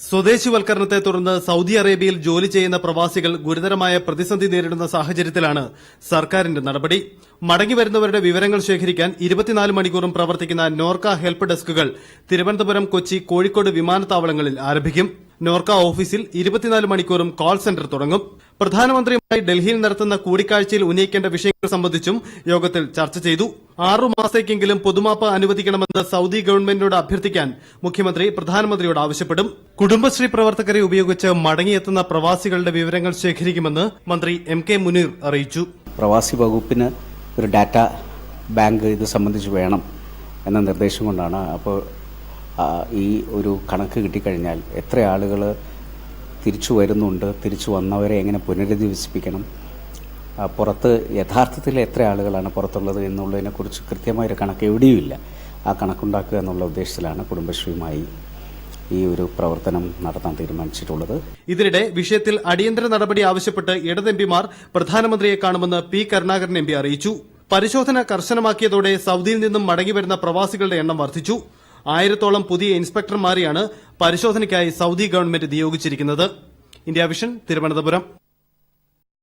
സ്വദേശിവൽക്കരണത്തെ തുടർന്ന് സൌദി അറേബ്യയിൽ ജോലി ചെയ്യുന്ന പ്രവാസികൾ ഗുരുതരമായ പ്രതിസന്ധി നേരിടുന്ന സാഹചര്യത്തിലാണ് സർക്കാരിന്റെ നടപടി. മടങ്ങിവരുന്നവരുടെ വിവരങ്ങൾ ശേഖരിക്കാൻ ഇരുപത്തിനാല് മണിക്കൂറും പ്രവർത്തിക്കുന്ന നോർക്ക ഹെൽപ്പ് ഡെസ്കുകൾ തിരുവനന്തപുരം കൊച്ചി കോഴിക്കോട് വിമാനത്താവളങ്ങളിൽ ആരംഭിക്കും. നോർക്ക ഓഫീസിൽ ഇരുപത്തിനാല് മണിക്കൂറും കോൾ സെന്റർ തുടങ്ങും. പ്രധാനമന്ത്രിയുമായി ഡൽഹിയിൽ നടത്തുന്ന കൂടിക്കാഴ്ചയിൽ ഉന്നയിക്കേണ്ട വിഷയങ്ങൾ സംബന്ധിച്ചും യോഗത്തിൽ ചർച്ച ചെയ്തു. ആറു മാസത്തേക്കെങ്കിലും പൊതുമാപ്പ് അനുവദിക്കണമെന്ന് സൌദി ഗവൺമെന്റിനോട് അഭ്യർത്ഥിക്കാൻ മുഖ്യമന്ത്രി പ്രധാനമന്ത്രിയോട് ആവശ്യപ്പെടും. കുടുംബശ്രീ പ്രവർത്തകരെ ഉപയോഗിച്ച് മടങ്ങിയെത്തുന്ന പ്രവാസികളുടെ വിവരങ്ങൾ ശേഖരിക്കുമെന്ന് മന്ത്രി എം കെ മുനീർ അറിയിച്ചു. പ്രവാസി വകുപ്പിന് ഒരു ഡാറ്റ ബാങ്ക് ഇത് സംബന്ധിച്ച് വേണം എന്ന നിർദ്ദേശം കൊണ്ടാണ് അപ്പോൾ ഈ ഒരു കണക്ക് കിട്ടിക്കഴിഞ്ഞാൽ എത്ര ആളുകൾ തിരിച്ചു വരുന്നുണ്ട് തിരിച്ചു വന്നവരെ എങ്ങനെ പുനരധിവസിപ്പിക്കണം പുറത്ത് യഥാർത്ഥത്തിൽ എത്ര ആളുകളാണ് പുറത്തുള്ളത് എന്നുള്ളതിനെക്കുറിച്ച് കൃത്യമായൊരു കണക്ക് എവിടെയുമില്ല. ആ കണക്കുണ്ടാക്കുക എന്നുള്ള ഉദ്ദേശത്തിലാണ് കുടുംബശ്രീയുമായി ഈ ഒരു പ്രവർത്തനം നടത്താൻ തീരുമാനിച്ചിട്ടുള്ളത്. ഇതിനിടെ വിഷയത്തിൽ അടിയന്തര നടപടി ആവശ്യപ്പെട്ട് ഇടത് എംപിമാർ പ്രധാനമന്ത്രിയെ കാണുമെന്ന് പി കരുണാകരൻ എംപി അറിയിച്ചു. പരിശോധന കർശനമാക്കിയതോടെ സൌദിയിൽ നിന്നും മടങ്ങിവരുന്ന പ്രവാസികളുടെ എണ്ണം വർദ്ധിച്ചു. ആയിരത്തോളം പുതിയ ഇൻസ്പെക്ടർമാരെയാണ് പരിശോധനയ്ക്കായി Saudi government നിയോഗിച്ചിരിക്കുന്നത്. India vision Thiruvananthapuram.